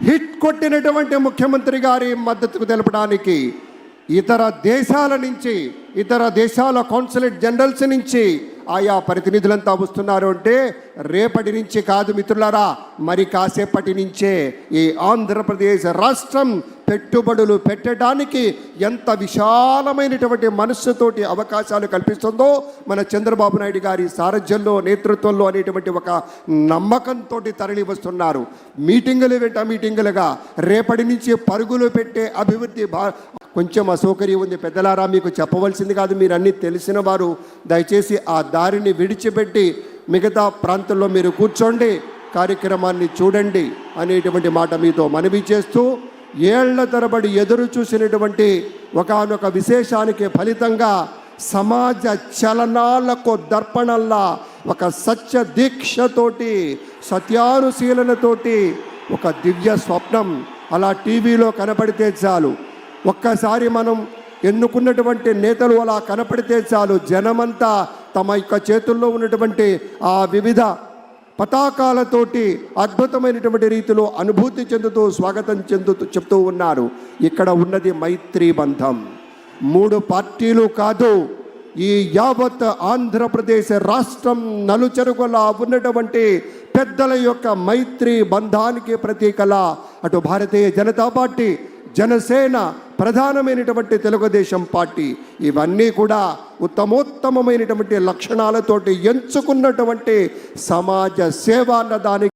Hit కొట్టినటువంటి ముఖ్యమంత్రి గారి మద్దతు తెలపడానికి ఇతర దేశాల నుంచి ఇతర దేశాల కాన్సులేట్ జనరల్స్ నుంచి ఆయా ప్రతినిధులంతా వస్తున్నారు అంటే రేపటి నుంచి కాదు మిత్రులారా మరి కాసేపటి నుంచే ఈ ఆంధ్రప్రదేశ్ రాష్ట్రం పెట్టుబడులు పెట్టడానికి ఎంత విశాలమైనటువంటి మనస్సుతోటి అవకాశాలు కల్పిస్తుందో మన చంద్రబాబు నాయుడు గారి సారథ్యంలో నేతృత్వంలో అనేటువంటి ఒక నమ్మకంతో తరలి వస్తున్నారు మీటింగులు వెంట మీటింగులుగా రేపటి నుంచి పరుగులు పెట్టే అభివృద్ధి కొంచెం అసౌకర్యం ఉంది. పెద్దలారా మీకు చెప్పవలసింది కాదు మీరు అన్నీ తెలిసిన వారు దయచేసి ఆ దారిని విడిచిపెట్టి మిగతా ప్రాంతంలో మీరు కూర్చోండి కార్యక్రమాన్ని చూడండి అనేటువంటి మాట మీతో మనవి చేస్తూ ఏళ్ళ తరబడి ఎదురు చూసినటువంటి ఒకానొక విశేషానికి ఫలితంగా సమాజ చలనాలకు దర్పణల్లా ఒక సత్య దీక్షతోటి సత్యానుశీలనతోటి ఒక దివ్య స్వప్నం అలా టీవీలో కనపడితే చాలు. ఒక్కసారి మనం ఎన్నుకున్నటువంటి నేతలు అలా కనపడితే చాలు జనమంతా తమ యొక్క చేతుల్లో ఉన్నటువంటి ఆ వివిధ పతాకాలతోటి అద్భుతమైనటువంటి రీతిలో అనుభూతి చెందుతూ స్వాగతం చెందుతూ చెప్తూ ఉన్నారు. ఇక్కడ ఉన్నది మైత్రీ బంధం. మూడు పార్టీలు కాదు ఈ యావత్ ఆంధ్రప్రదేశ్ రాష్ట్రం నలుచెరుగులా ఉన్నటువంటి పెద్దల యొక్క మైత్రి బంధానికి ప్రతీకలా అటు భారతీయ జనతా పార్టీ జనసేన ప్రధానమైనటువంటి తెలుగుదేశం పార్టీ. ఇవన్నీ కూడా ఉత్తమోత్తమమైనటువంటి లక్షణాలతోటి ఎంచుకున్నటువంటి సమాజ సేవ అన్న దానికి